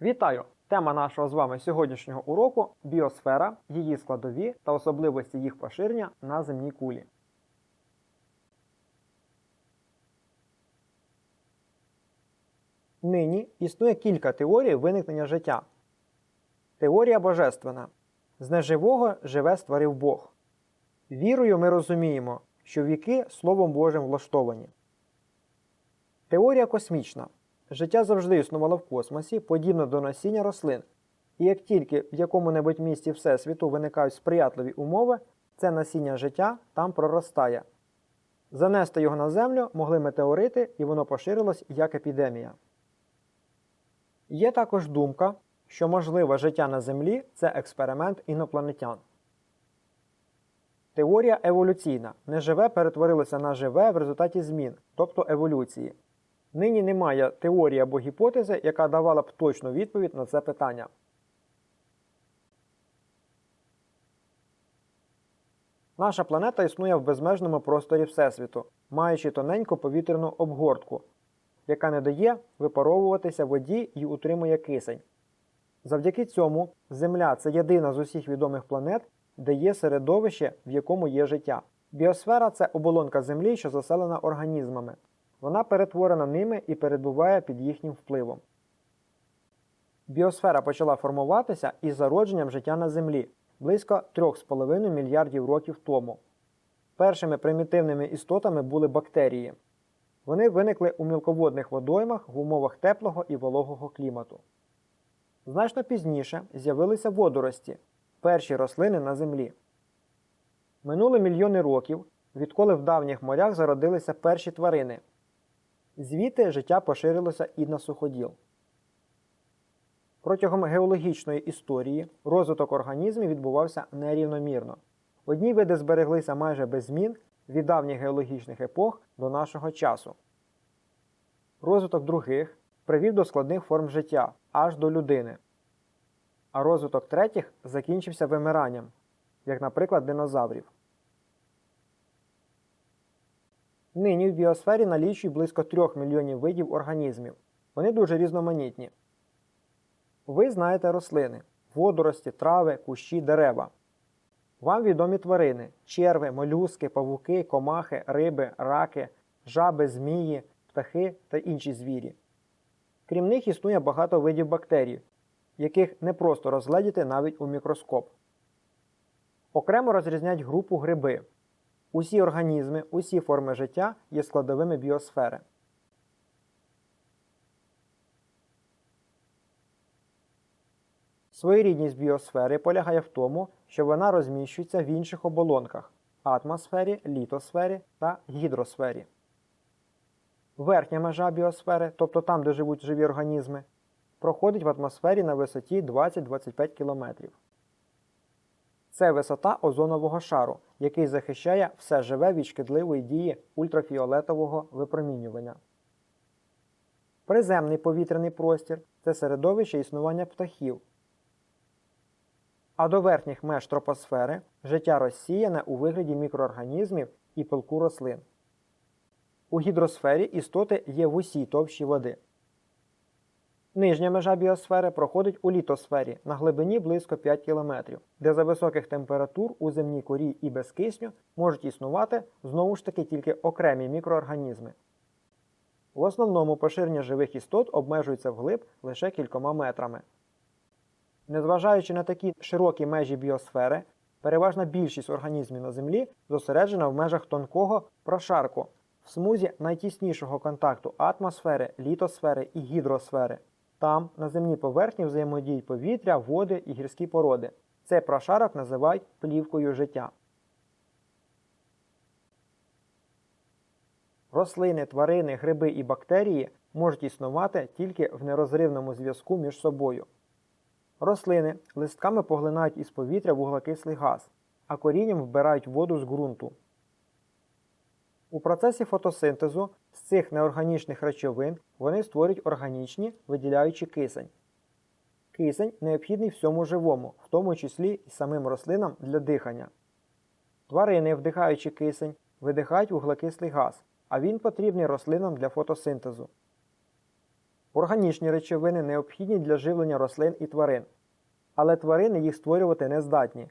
Вітаю! Тема нашого з вами сьогоднішнього уроку біосфера, її складові та особливості їх поширення на земній кулі. Нині існує кілька теорій виникнення життя. Теорія божественна. З неживого живе створив Бог. Вірою ми розуміємо, що віки Словом Божим влаштовані. Теорія космічна. Життя завжди існувало в космосі, подібно до насіння рослин. І як тільки в якому-небудь місці Всесвіту виникають сприятливі умови, це насіння життя там проростає. Занести його на землю могли метеорити, і воно поширилось як епідемія. Є також думка, що можливе життя на Землі це експеримент інопланетян. Теорія еволюційна. Неживе перетворилося на живе в результаті змін, тобто еволюції. Нині немає теорії або гіпотези, яка давала б точну відповідь на це питання. Наша планета існує в безмежному просторі Всесвіту, маючи тоненьку повітряну обгортку, яка не дає випаровуватися воді і утримує кисень. Завдяки цьому Земля це єдина з усіх відомих планет, де є середовище, в якому є життя. Біосфера це оболонка Землі, що заселена організмами. Вона перетворена ними і перебуває під їхнім впливом. Біосфера почала формуватися із зародженням життя на Землі близько 3,5 мільярдів років тому. Першими примітивними істотами були бактерії. Вони виникли у мілководних водоймах в умовах теплого і вологого клімату. Значно пізніше з'явилися водорості перші рослини на Землі. Минули мільйони років, відколи в давніх морях зародилися перші тварини. Звідти життя поширилося і на суходіл. Протягом геологічної історії розвиток організмів відбувався нерівномірно. Одні види збереглися майже без змін від давніх геологічних епох до нашого часу. Розвиток других привів до складних форм життя аж до людини. А розвиток третіх закінчився вимиранням, як, наприклад, динозаврів. Нині в біосфері налічують близько 3 мільйонів видів організмів. Вони дуже різноманітні. Ви знаєте рослини, водорості, трави, кущі, дерева. Вам відомі тварини черви, молюски, павуки, комахи, риби, раки, жаби, змії, птахи та інші звірі. Крім них існує багато видів бактерій, яких не просто розгледіти навіть у мікроскоп. Окремо розрізнять групу гриби. Усі організми, усі форми життя є складовими біосфери. Своєрідність біосфери полягає в тому, що вона розміщується в інших оболонках атмосфері, літосфері та гідросфері. Верхня межа біосфери, тобто там, де живуть живі організми, проходить в атмосфері на висоті 20-25 км. Це висота озонового шару, який захищає все живе від шкідливої дії ультрафіолетового випромінювання. Приземний повітряний простір це середовище існування птахів. А до верхніх меж тропосфери життя розсіяне у вигляді мікроорганізмів і пилку рослин. У гідросфері істоти є в усій товщі води. Нижня межа біосфери проходить у літосфері на глибині близько 5 км, де за високих температур у земній корі і без кисню можуть існувати знову ж таки тільки окремі мікроорганізми. В основному поширення живих істот обмежується вглиб лише кількома метрами. Незважаючи на такі широкі межі біосфери, переважна більшість організмів на Землі зосереджена в межах тонкого прошарку в смузі найтіснішого контакту атмосфери, літосфери і гідросфери. Там на земній поверхні взаємодіють повітря, води і гірські породи. Цей прошарок називають плівкою життя. Рослини, тварини, гриби і бактерії можуть існувати тільки в нерозривному зв'язку між собою. Рослини листками поглинають із повітря вуглекислий газ, а корінням вбирають воду з ґрунту. У процесі фотосинтезу з цих неорганічних речовин вони створюють органічні, виділяючи кисень. Кисень необхідний всьому живому, в тому числі і самим рослинам для дихання. Тварини, вдихаючи кисень, видихають вуглекислий газ, а він потрібний рослинам для фотосинтезу. Органічні речовини необхідні для живлення рослин і тварин, але тварини їх створювати не здатні.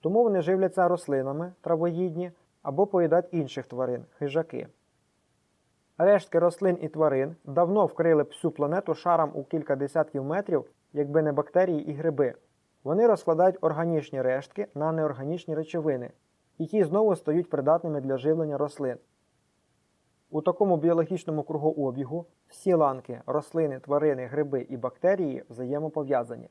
Тому вони живляться рослинами травоїдні або поїдають інших тварин хижаки. Рештки рослин і тварин давно вкрили б всю планету шаром у кілька десятків метрів, якби не бактерії і гриби. Вони розкладають органічні рештки на неорганічні речовини, і ті знову стають придатними для живлення рослин. У такому біологічному кругообігу всі ланки рослини, тварини, гриби і бактерії взаємопов'язані.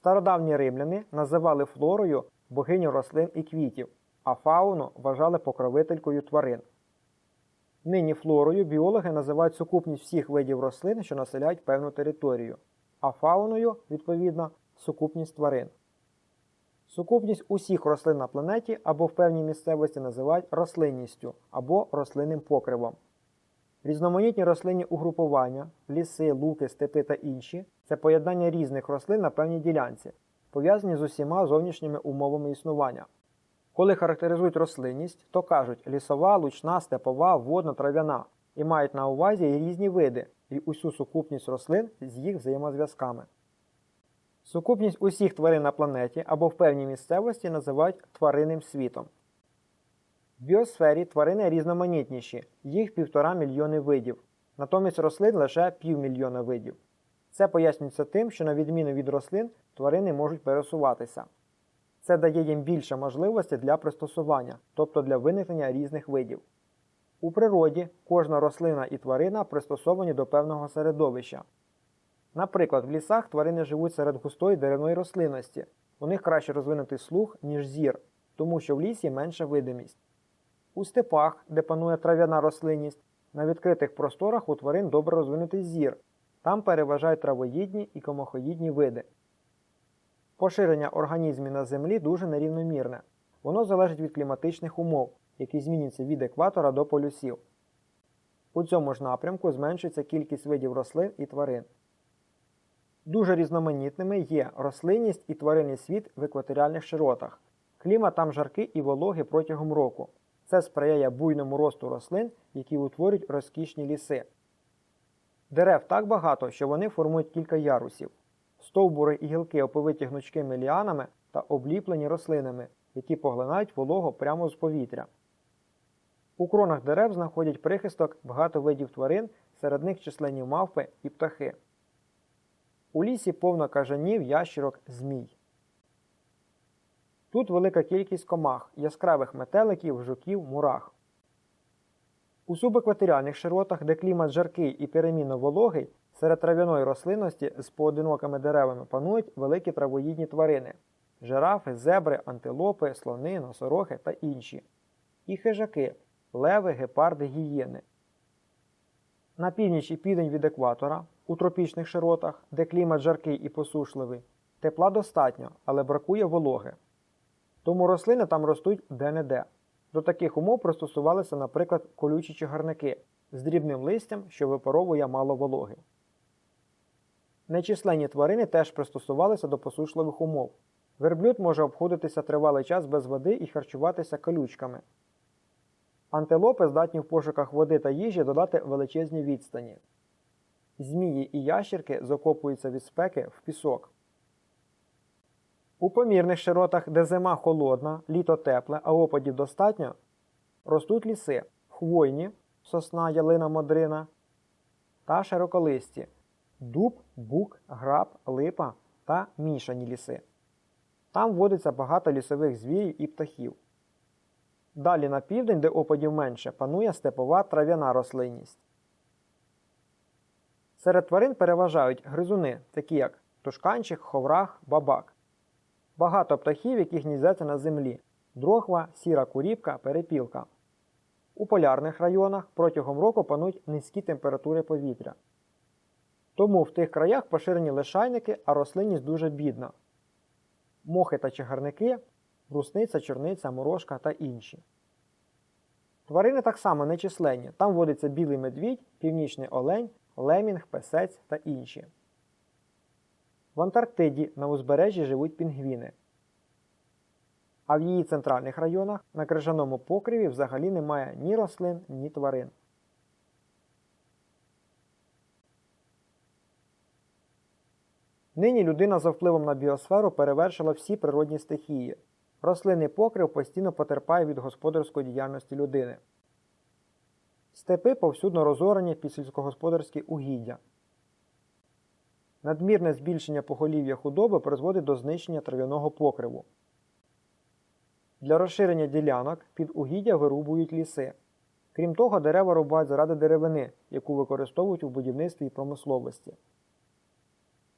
Стародавні римляни називали флорою богиню рослин і квітів, а фауну вважали покровителькою тварин. Нині флорою біологи називають сукупність всіх видів рослин, що населяють певну територію, а фауною, відповідно, сукупність тварин. Сукупність усіх рослин на планеті або в певній місцевості називають рослинністю або рослинним покривом. Різноманітні рослинні угрупування, ліси, луки, степи та інші це поєднання різних рослин на певній ділянці, пов'язані з усіма зовнішніми умовами існування. Коли характеризують рослинність, то кажуть лісова, лучна, степова, водна, трав'яна і мають на увазі і різні види і усю сукупність рослин з їх взаємозв'язками. Сукупність усіх тварин на планеті або в певній місцевості називають тваринним світом. В біосфері тварини різноманітніші, їх півтора мільйони видів, натомість рослин лише півмільйона видів. Це пояснюється тим, що на відміну від рослин тварини можуть пересуватися. Це дає їм більше можливостей для пристосування, тобто для виникнення різних видів. У природі кожна рослина і тварина пристосовані до певного середовища. Наприклад, в лісах тварини живуть серед густої деревної рослинності, у них краще розвинутий слух, ніж зір, тому що в лісі менша видимість. У степах, де панує трав'яна рослинність, на відкритих просторах у тварин добре розвинутий зір, там переважають травоїдні і комахоїдні види. Поширення організмів на землі дуже нерівномірне. Воно залежить від кліматичних умов, які змінюються від екватора до полюсів. У цьому ж напрямку зменшується кількість видів рослин і тварин. Дуже різноманітними є рослинність і тваринний світ в екваторіальних широтах. Клімат там жаркий і вологий протягом року. Це сприяє буйному росту рослин, які утворюють розкішні ліси. Дерев так багато, що вони формують кілька ярусів. Стовбури і гілки оповиті гнучкими ліанами та обліплені рослинами, які поглинають вологу прямо з повітря. У кронах дерев знаходять прихисток багато видів тварин, серед них численні мавпи і птахи. У лісі повно кажанів, ящірок, змій. Тут велика кількість комах, яскравих метеликів, жуків, мурах. У субекваторіальних широтах, де клімат жаркий і перемінно вологий, серед трав'яної рослинності з поодинокими деревами панують великі травоїдні тварини жирафи, зебри, антилопи, слони, носорохи та інші. І хижаки леви, гепарди, гієни. На північ і південь від екватора, у тропічних широтах, де клімат жаркий і посушливий, тепла достатньо, але бракує вологи. Тому рослини там ростуть де-не-де. До таких умов пристосувалися, наприклад, колючі чагарники з дрібним листям, що випаровує мало вологи. Нечисленні тварини теж пристосувалися до посушливих умов. Верблюд може обходитися тривалий час без води і харчуватися колючками. Антилопи здатні в пошуках води та їжі додати величезні відстані. Змії і ящірки закопуються від спеки в пісок. У помірних широтах, де зима холодна, літо тепле, а опадів достатньо, ростуть ліси хвойні, сосна, ялина, модрина та широколисті дуб, бук, граб, липа та мішані ліси. Там водиться багато лісових звірів і птахів. Далі на південь, де опадів менше, панує степова трав'яна рослинність. Серед тварин переважають гризуни, такі як тушканчик, ховрах, бабак. Багато птахів, які гніздяться на землі дрохва, сіра куріпка, перепілка. У полярних районах протягом року панують низькі температури повітря. Тому в тих краях поширені лишайники, а рослинність дуже бідна. Мохи та чагарники, брусниця, чорниця, морожка та інші. Тварини так само нечисленні. Там водиться білий медвідь, північний олень, лемінг, песець та інші. В Антарктиді на узбережжі живуть пінгвіни. а в її центральних районах на крижаному покриві взагалі немає ні рослин, ні тварин. Нині людина за впливом на біосферу перевершила всі природні стихії. Рослинний покрив постійно потерпає від господарської діяльності людини. Степи повсюдно розорені під сільськогосподарські угіддя. Надмірне збільшення поголів'я худоби призводить до знищення трав'яного покриву. Для розширення ділянок під угіддя вирубують ліси. Крім того, дерева рубають заради деревини, яку використовують у будівництві і промисловості.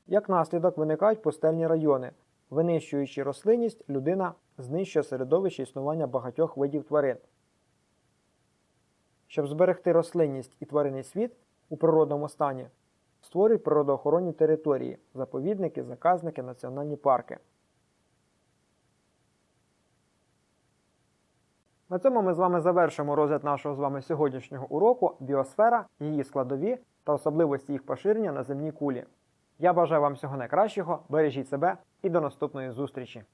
Як наслідок виникають пустельні райони. Винищуючи рослинність, людина знищує середовище існування багатьох видів тварин. Щоб зберегти рослинність і тваринний світ у природному стані, створюють природоохоронні території, заповідники, заказники, національні парки. На цьому ми з вами завершимо розгляд нашого з вами сьогоднішнього уроку біосфера, її складові та особливості їх поширення на земній кулі. Я бажаю вам всього найкращого, бережіть себе і до наступної зустрічі!